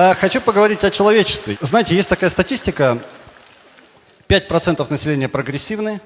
А, Хочу поговорить о человечестве. Знаете, есть такая статистика. 5% населения прогрессивны,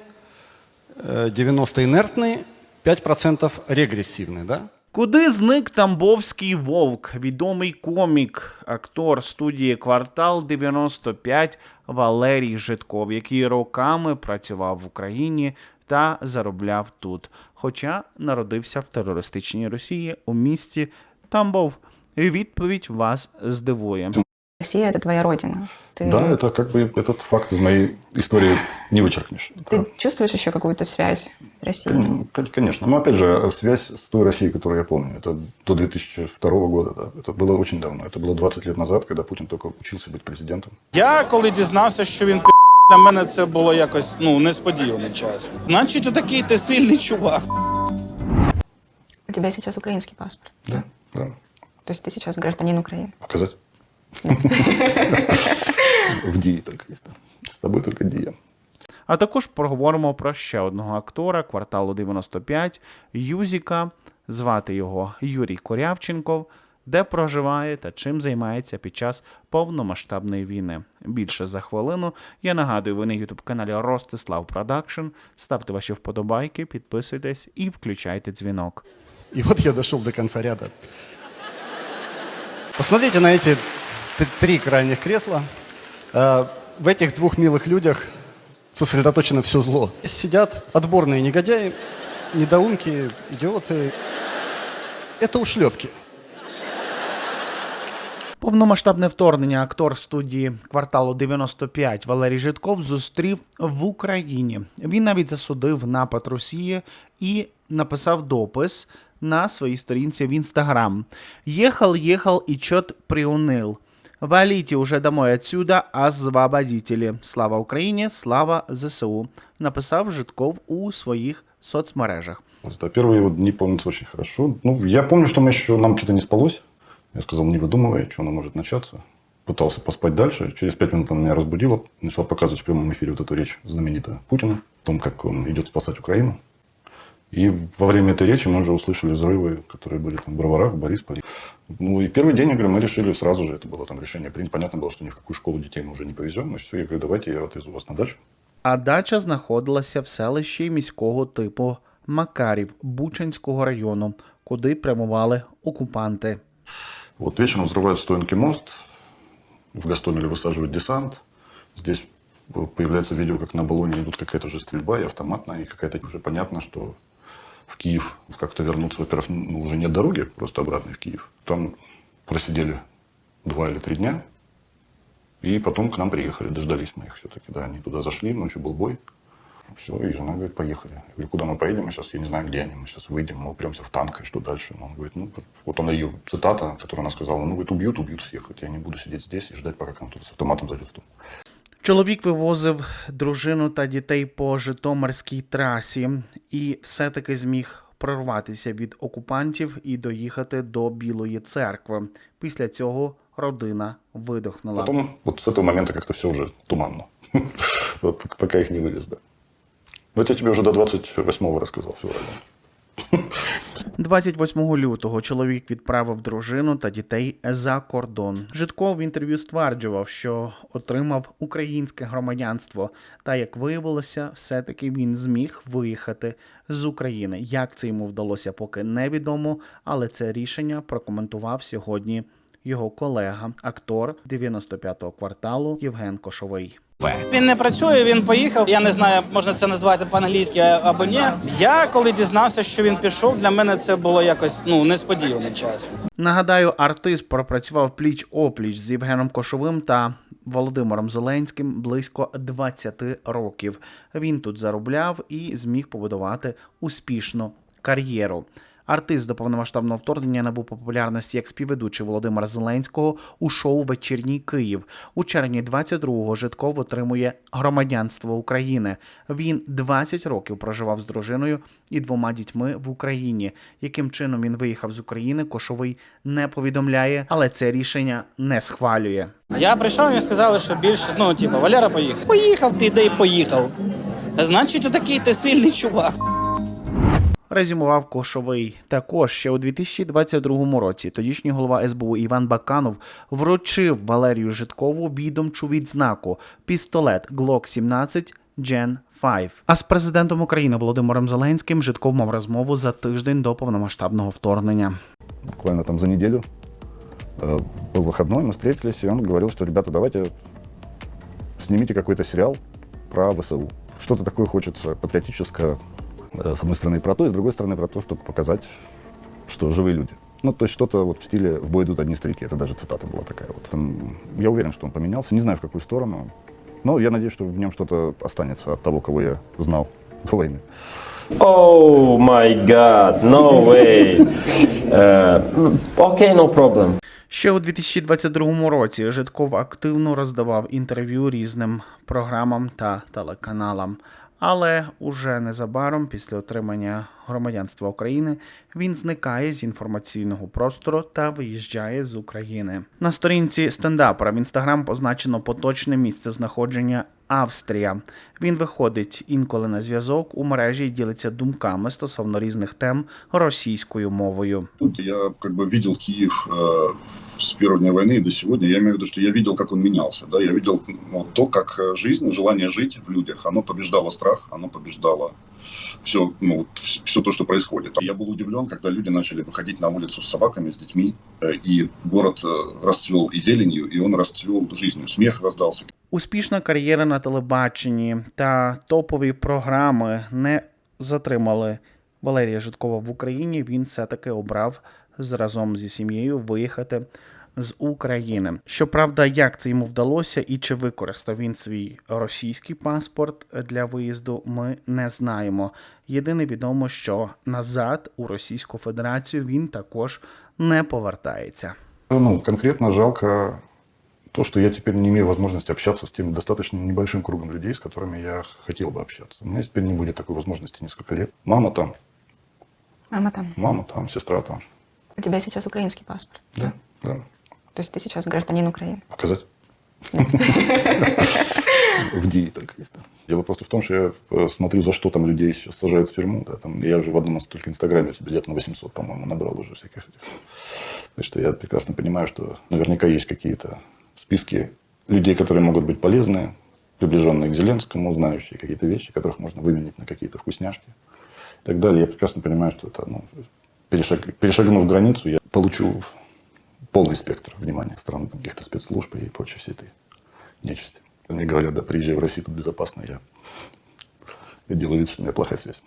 э, 90% инертны, 5% регрессивны, да? Куди зник Тамбовський вовк, відомий комік, актор студії Квартал 95 Валерій Житков, який роками працював в Україні та заробляв тут, хоча народився в терористичній Росії у місті Тамбов. І Відповідь вас здивує. Россия это твоя родина. Ты, Да, это как бы этот факт из моей истории не вычеркнешь. ты Это, чувствуешь еще какую-то связь с Россией? кон- кон- конечно. Но опять же, связь с той Россией, которую я помню, это до 2002 года. Да. Это было очень давно. Это было 20 лет назад, когда Путин только учился быть президентом. Я коли дізнався, що він пи***, для мене це було якось ну несподівано, чесно. Значить, отакий ти сильний чувак. У тебя сейчас украинский паспорт. Да. да. То есть ты сейчас гражданин Украины. Показать? В Дии только есть. да. С собой только Дия. А також поговоримо про ще одного актора кварталу 95 Юзіка. Звати його Юрій Корявченков, де проживає та чим займається під час повномасштабної війни. Більше за хвилину. Я нагадую, ви на ютуб каналі Ростислав Продакшн. Ставте ваші вподобайки, підписуйтесь і включайте дзвінок. И вот я дошел до конца ряда. Посмотрите на эти т- три крайних кресла. Э, В этих двух милых людях сосредоточено все зло. Здесь Сидят отборные негодяи, недоумки, идиоты. Это ушлепки. Повномасштабне вторгнення актор студії кварталу 95 Валерій Житков зустрів в Україні. Він навіть засудив напад Росії і написав допис на своїй сторінці в інстаграм. Ехал, ехал и чет приуныл. Валите уже домой отсюда, освободители. Слава Україні, слава ЗСУ. Написав Житков у своїх соцмережах. Вот, да, первые его дни помнятся очень хорошо. Ну, я помню, что мы еще, нам что-то не спалось. Я сказал, не выдумывай, что оно может начаться. Пытался поспать дальше. Через пять минут она меня разбудила. Начала показывать в прямом эфире вот эту речь знаменитую Путина. О том, как он идет спасать Украину. И во время этой речи мы уже услышали взрывы, которые были там в Броварах, в Борисполе. Ну и первый день, я говорю, мы решили сразу же, это было там решение принято. Понятно было, что ни в какую школу детей мы уже не повезем. И все, я говорю, давайте я отвезу вас на дачу. А дача знаходилася в селищі міського типу Макарів Бучанського району, куди прямували окупанти. Вот вечером взрывают Стоянки мост, в Гастомеле высаживают десант. Здесь появляется видео, как на баллоне идут какая-то уже стрельба и автоматная, и какая-то уже понятно, что в Киев как-то вернуться, во-первых, ну, уже нет дороги, просто обратно в Киев. Там просидели два или три дня, и потом к нам приехали, дождались мы их все-таки, да, они туда зашли, ночью был бой. Все, и жена говорит, поехали. Я говорю, куда мы поедем? Сейчас, я не знаю, где они. Мы сейчас выйдем, мы упремся в танк, и что дальше? Ну, он говорит, ну, вот она ее цитата, которую она сказала, ну, говорит, убьют, убьют всех. Вот я не буду сидеть здесь и ждать, пока кто-то с автоматом зайдет в дом. Чоловік вивозив дружину та дітей по Житомирській трасі і все-таки зміг прорватися від окупантів і доїхати до Білої церкви. Після цього родина видохнула. Потом, вот с этого момента как-то все уже туманно. Вот пок- Пока их не вывез, да. Но это я тебе уже до 28-го рассказал февраля. 28 лютого чоловік відправив дружину та дітей за кордон. Житков в інтерв'ю стверджував, що отримав українське громадянство. Та як виявилося, все-таки він зміг виїхати з України. Як це йому вдалося, поки невідомо, але це рішення прокоментував сьогодні його колега, актор 95-го кварталу Євген Кошовий. Він не працює, він поїхав. Я не знаю, можна це назвати по-англійськи або ні. Я коли дізнався, що він пішов, для мене це було якось ну несподівано, чесно. Нагадаю, артист пропрацював пліч опліч з Євгеном Кошовим та Володимиром Зеленським близько 20 років. Він тут заробляв і зміг побудувати успішну кар'єру. Артист до повномасштабного вторгнення набув популярності як співведучий Володимира Зеленського у шоу Вечірній Київ. У червні 22-го Житков отримує громадянство України. Він 20 років проживав з дружиною і двома дітьми в Україні. Яким чином він виїхав з України, Кошовий не повідомляє, але це рішення не схвалює. Я прийшов, мені сказали, що більше, ну, типу, Валера поїхав. Поїхав ти, де й поїхав. Значить, отакий ти сильний чувак резюмував Кошовий. Також ще у 2022 році тодішній голова СБУ Іван Баканов вручив Валерію Житкову відомчу відзнаку пістолет Glock 17 Gen 5. А з президентом України Володимиром Зеленським Житков мав розмову за тиждень до повномасштабного вторгнення. буквально там за неделю. Э, Был выходной, мы встретились, и он говорил, что, ребята, давайте снимите какой-то сериал про ВСУ. Что-то такое хочется патриотическое, э, с одной стороны, про то, и с другой стороны, про то, чтобы показать, что живые люди. Ну, то есть что-то вот в стиле «в бой идут одни старики», это даже цитата была такая вот. Там, Я уверен, что он поменялся, не знаю, в какую сторону, но я надеюсь, что в нем что-то останется от того, кого я знал до войны. Oh my god, no way. Uh, okay, no problem. Ще у 2022 році Житков активно роздавав інтерв'ю різним програмам та телеканалам. Але уже незабаром, після отримання громадянства України, він зникає з інформаційного простору та виїжджає з України. На сторінці стендапера в інстаграм позначено поточне місце знаходження Австрія. Він виходить інколи на зв'язок у мережі і ділиться думками стосовно різних тем російською мовою. Тут я как бы видел Киев э, с первого дня войны и до сегодня. Я имею в виду, что я видел, как он менялся. Да? Я видел ну, то, как э, жизнь, желание жить в людях, оно побеждало страх, оно побеждало все, ну, вот, все то, что происходит. Я был удивлен, когда люди начали выходить на улицу с собаками, с детьми, э, и город э, расцвел и зеленью, и он расцвел жизнью. Смех раздался, Успішна кар'єра на телебаченні та топові програми не затримали Валерія Житкова в Україні. Він все-таки обрав з- разом зі сім'єю виїхати з України. Щоправда, як це йому вдалося і чи використав він свій російський паспорт для виїзду, ми не знаємо. Єдине відомо, що назад у Російську Федерацію він також не повертається. Ну, конкретно жалко то, что я теперь не имею возможности общаться с тем достаточно небольшим кругом людей, с которыми я хотел бы общаться. У меня теперь не будет такой возможности несколько лет. Мама там, Мама там. мама там, сестра там. У тебя сейчас украинский паспорт. Да, да. То есть ты сейчас гражданин Украины. Показать? В ДИИ только есть, да. Дело просто в том, что я э, смотрю, за что там людей сейчас сажают в тюрьму. Да, там, я уже в одном только инстаграме себе лет на 800, по-моему, набрал уже всяких этих. Так что я прекрасно понимаю, что наверняка есть какие-то списки людей, которые могут быть полезны, приближенные к Зеленскому, знающие какие-то вещи, которых можно выменить на какие-то вкусняшки и так далее. Я прекрасно понимаю, что это, ну, перешаг- перешагнув границу, я получу полный спектр внимания стран каких-то спецслужб и прочей всей этой нечисти. Они говорят, да, приезжай в Россию, тут безопасно. Я, я делаю вид, что у меня плохая связь.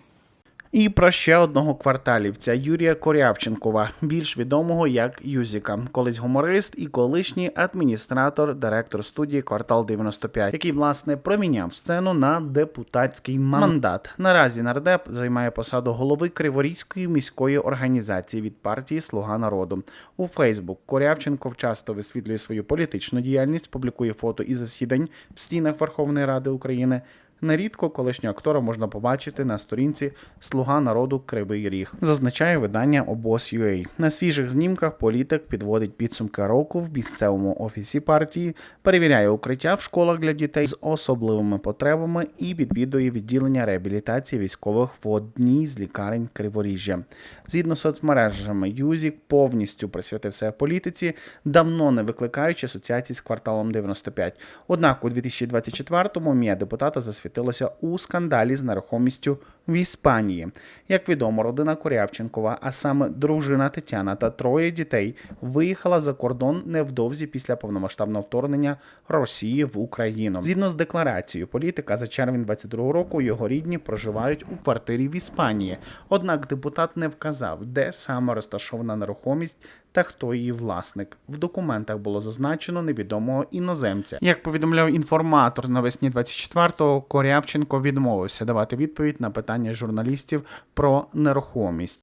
І про ще одного кварталівця Юрія Корявченкова, більш відомого як Юзіка, колись гуморист і колишній адміністратор, директор студії Квартал 95, який власне проміняв сцену на депутатський мандат. Наразі нардеп займає посаду голови Криворізької міської організації від партії Слуга народу. У Фейсбук Корявченков часто висвітлює свою політичну діяльність, публікує фото із засідань в стінах Верховної Ради України. Нерідко колишнього актора можна побачити на сторінці Слуга народу Кривий Ріг, зазначає видання обоз.ua. На свіжих знімках політик підводить підсумки року в місцевому офісі партії, перевіряє укриття в школах для дітей з особливими потребами і відвідує відділення реабілітації військових в одній з лікарень Криворіжжя. Згідно з соцмережами, Юзік повністю присвятив себе політиці, давно не викликаючи асоціації з кварталом 95. Однак у 2024-му ім'я депутата засвітилося у скандалі з нерухомістю в Іспанії. Як відомо, родина Корявченкова, а саме дружина Тетяна та троє дітей, виїхала за кордон невдовзі після повномасштабного вторгнення Росії в Україну. Згідно з декларацією політика, за червень 22 року його рідні проживають у квартирі в Іспанії. Однак депутат не вказав, де саме розташована нерухомість та хто її власник. В документах було зазначено невідомого іноземця. Як повідомляв інформатор навесні 24-го, Корявченко відмовився давати відповідь на питання журналістів про нерухомість.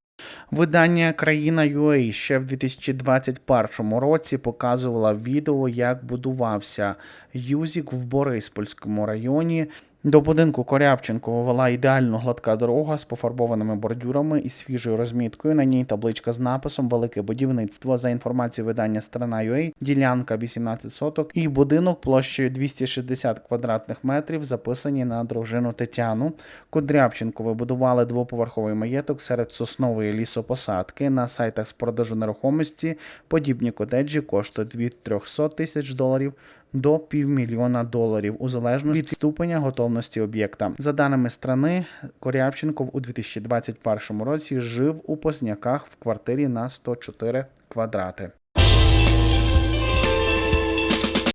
Видання Країна UA ще в 2021 році показувала відео, як будувався Юзік в Бориспольському районі. До будинку Корябченкова вела ідеально гладка дорога з пофарбованими бордюрами і свіжою розміткою. На ній табличка з написом Велике будівництво. За інформацією видання Страна UA, ділянка 18 соток і будинок площею 260 квадратних метрів записані на дружину Тетяну. Кудрявченко вибудували двоповерховий маєток серед соснової лісопосадки. На сайтах з продажу нерухомості подібні котеджі коштують від 300 тисяч доларів до півмільйона доларів у залежності від ступеня готовності об'єкта. За даними страни, Корявченков у 2021 році жив у Позняках в квартирі на 104 квадрати.